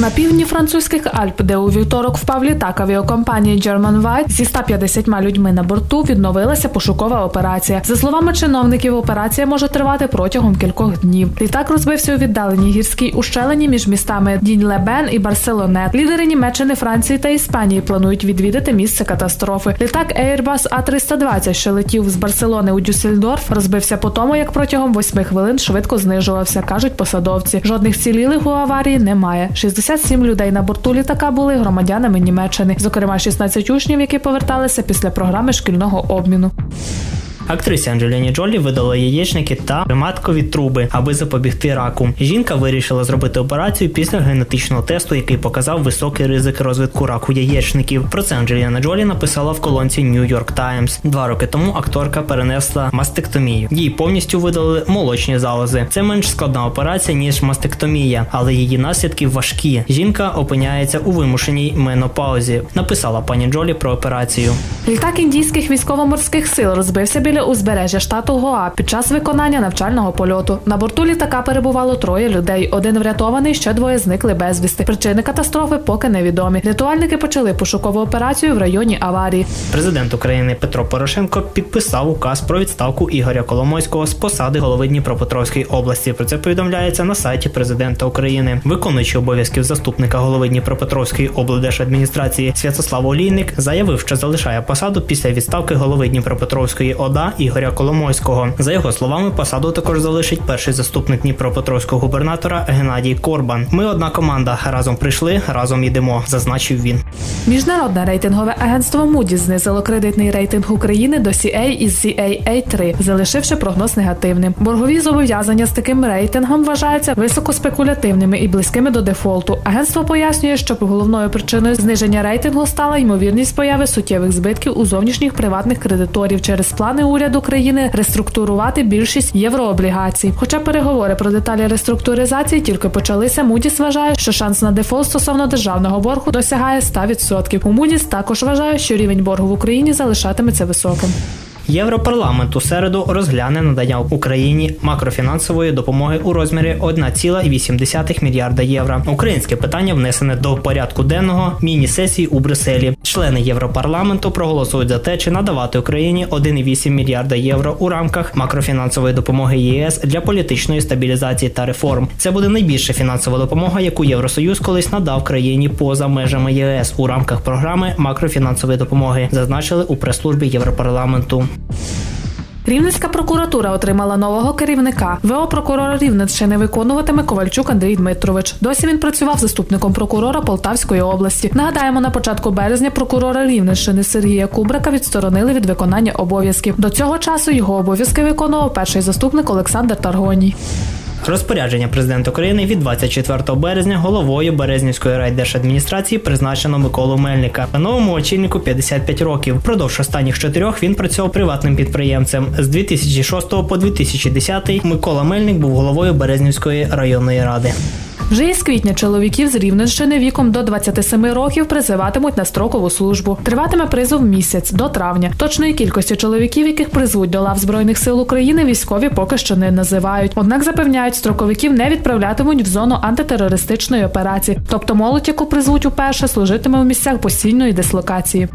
На півдні французьких Альп, де у вівторок впав літак авіакомпанії German White, зі 150 людьми на борту відновилася пошукова операція. За словами чиновників, операція може тривати протягом кількох днів. Літак розбився у віддаленій гірській ущелині між містами Дінь-Лебен і Барселонет. Лідери Німеччини, Франції та Іспанії планують відвідати місце катастрофи. Літак Airbus A320, що летів з Барселони у Дюссельдорф, розбився по тому, як протягом восьми хвилин швидко знижувався, кажуть посадовці. Жодних цілілих у аварії немає. 67 людей на борту літака були громадянами Німеччини, зокрема 16 учнів, які поверталися після програми шкільного обміну. Актрисі Анджеліні Джолі видали яєчники та приматкові труби, аби запобігти раку. Жінка вирішила зробити операцію після генетичного тесту, який показав високий ризик розвитку раку яєчників. Про це Анджеліна Джолі написала в колонці New York Times. Два роки тому акторка перенесла мастектомію. Їй повністю видалили молочні залози. Це менш складна операція ніж мастектомія, але її наслідки важкі. Жінка опиняється у вимушеній менопаузі. Написала пані Джолі про операцію. Літак індійських військово-морських сил розбився біля узбережжя штату Гоа під час виконання навчального польоту. На борту літака перебувало троє людей. Один врятований, ще двоє зникли безвісти. Причини катастрофи поки невідомі. Рятувальники почали пошукову операцію в районі аварії. Президент України Петро Порошенко підписав указ про відставку Ігоря Коломойського з посади голови Дніпропетровської області. Про це повідомляється на сайті президента України. Виконуючий обов'язків заступника голови Дніпропетровської облдержадміністрації Святослав Олійник заявив, що залишає посаду після відставки голови Дніпропетровської ОДА Ігоря Коломойського. За його словами, посаду також залишить перший заступник Дніпропетровського губернатора Геннадій Корбан. Ми одна команда. Разом прийшли, разом йдемо, зазначив він. Міжнародне рейтингове агентство Moody's знизило кредитний рейтинг України до CA із CAA3, залишивши прогноз негативним. Боргові зобов'язання з таким рейтингом вважаються високоспекулятивними і близькими до дефолту. Агентство пояснює, що головною причиною зниження рейтингу стала ймовірність появи суттєвих збитків у зовнішніх приватних кредиторів через плани уряду країни реструктурувати більшість єврооблігацій. Хоча переговори про деталі реструктуризації тільки почалися, Мудіс вважає, що шанс на дефолт стосовно державного боргу досягає 100%. У Мудіс також вважає, що рівень боргу в Україні залишатиметься високим. Європарламент у середу розгляне надання Україні макрофінансової допомоги у розмірі 1,8 мільярда євро. Українське питання внесене до порядку денного міні-сесії у Брюсселі. Члени Європарламенту проголосують за те, чи надавати Україні 1,8 мільярда євро у рамках макрофінансової допомоги ЄС для політичної стабілізації та реформ. Це буде найбільша фінансова допомога, яку Євросоюз колись надав країні поза межами ЄС у рамках програми макрофінансової допомоги, зазначили у прес-службі Європарламенту. Рівненська прокуратура отримала нового керівника. ВО прокурора Рівненщини виконуватиме Ковальчук Андрій Дмитрович. Досі він працював заступником прокурора Полтавської області. Нагадаємо, на початку березня прокурора Рівненщини Сергія Кубрака відсторонили від виконання обов'язків. До цього часу його обов'язки виконував перший заступник Олександр Таргоній. Розпорядження президента України від 24 березня головою Березнівської райдержадміністрації призначено Миколу Мельника. Новому очільнику 55 років. Продовж останніх чотирьох він працював приватним підприємцем. З 2006 по 2010 Микола Мельник був головою Березнівської районної ради. Вже із квітня чоловіків з Рівненщини віком до 27 років призиватимуть на строкову службу. Триватиме призов місяць до травня. Точної кількості чоловіків, яких призвуть до лав збройних сил України, військові поки що не називають. Однак запевняють, строковиків не відправлятимуть в зону антитерористичної операції. Тобто молодь, яку призвуть уперше, служитиме в місцях постійної дислокації.